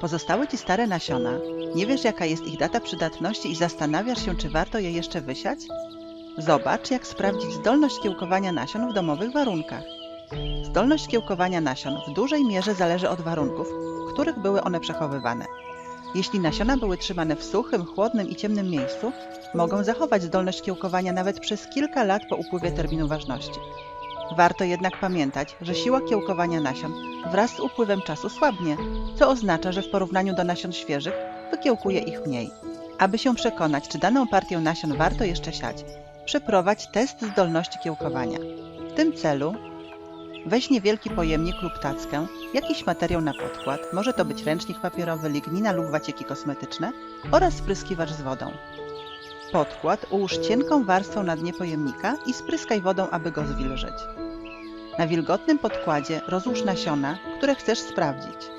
Pozostały Ci stare nasiona, nie wiesz jaka jest ich data przydatności i zastanawiasz się, czy warto je jeszcze wysiać? Zobacz, jak sprawdzić zdolność kiełkowania nasion w domowych warunkach. Zdolność kiełkowania nasion w dużej mierze zależy od warunków, w których były one przechowywane. Jeśli nasiona były trzymane w suchym, chłodnym i ciemnym miejscu, mogą zachować zdolność kiełkowania nawet przez kilka lat po upływie terminu ważności. Warto jednak pamiętać, że siła kiełkowania nasion wraz z upływem czasu słabnie, co oznacza, że w porównaniu do nasion świeżych wykiełkuje ich mniej. Aby się przekonać, czy daną partię nasion warto jeszcze siać, przeprowadź test zdolności kiełkowania. W tym celu weź niewielki pojemnik lub tackę, jakiś materiał na podkład, może to być ręcznik papierowy, lignina lub wacieki kosmetyczne oraz spryskiwacz z wodą. Podkład ułóż cienką warstwą na dnie pojemnika i spryskaj wodą, aby go zwilżyć. Na wilgotnym podkładzie rozłóż nasiona, które chcesz sprawdzić.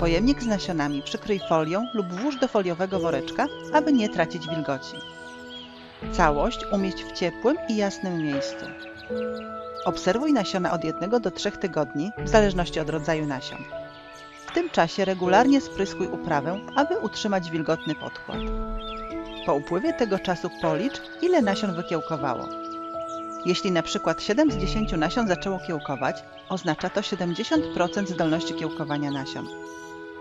Pojemnik z nasionami przykryj folią lub włóż do foliowego woreczka, aby nie tracić wilgoci. Całość umieść w ciepłym i jasnym miejscu. Obserwuj nasiona od 1 do 3 tygodni, w zależności od rodzaju nasion. W tym czasie regularnie spryskuj uprawę, aby utrzymać wilgotny podkład. Po upływie tego czasu policz, ile nasion wykiełkowało. Jeśli na przykład 7 z 10 nasion zaczęło kiełkować, oznacza to 70% zdolności kiełkowania nasion.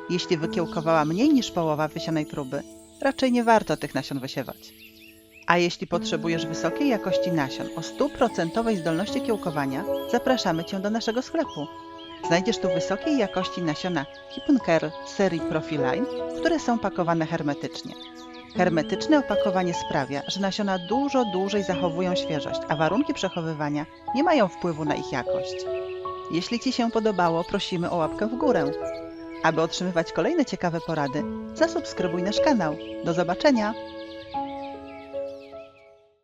Jeśli wykiełkowała mniej niż połowa wysianej próby, raczej nie warto tych nasion wysiewać. A jeśli potrzebujesz wysokiej jakości nasion o 100% zdolności kiełkowania, zapraszamy Cię do naszego sklepu. Znajdziesz tu wysokiej jakości nasiona Hippencare z serii Profiline, które są pakowane hermetycznie. Hermetyczne opakowanie sprawia, że nasiona dużo dłużej zachowują świeżość, a warunki przechowywania nie mają wpływu na ich jakość. Jeśli Ci się podobało, prosimy o łapkę w górę. Aby otrzymywać kolejne ciekawe porady, zasubskrybuj nasz kanał. Do zobaczenia!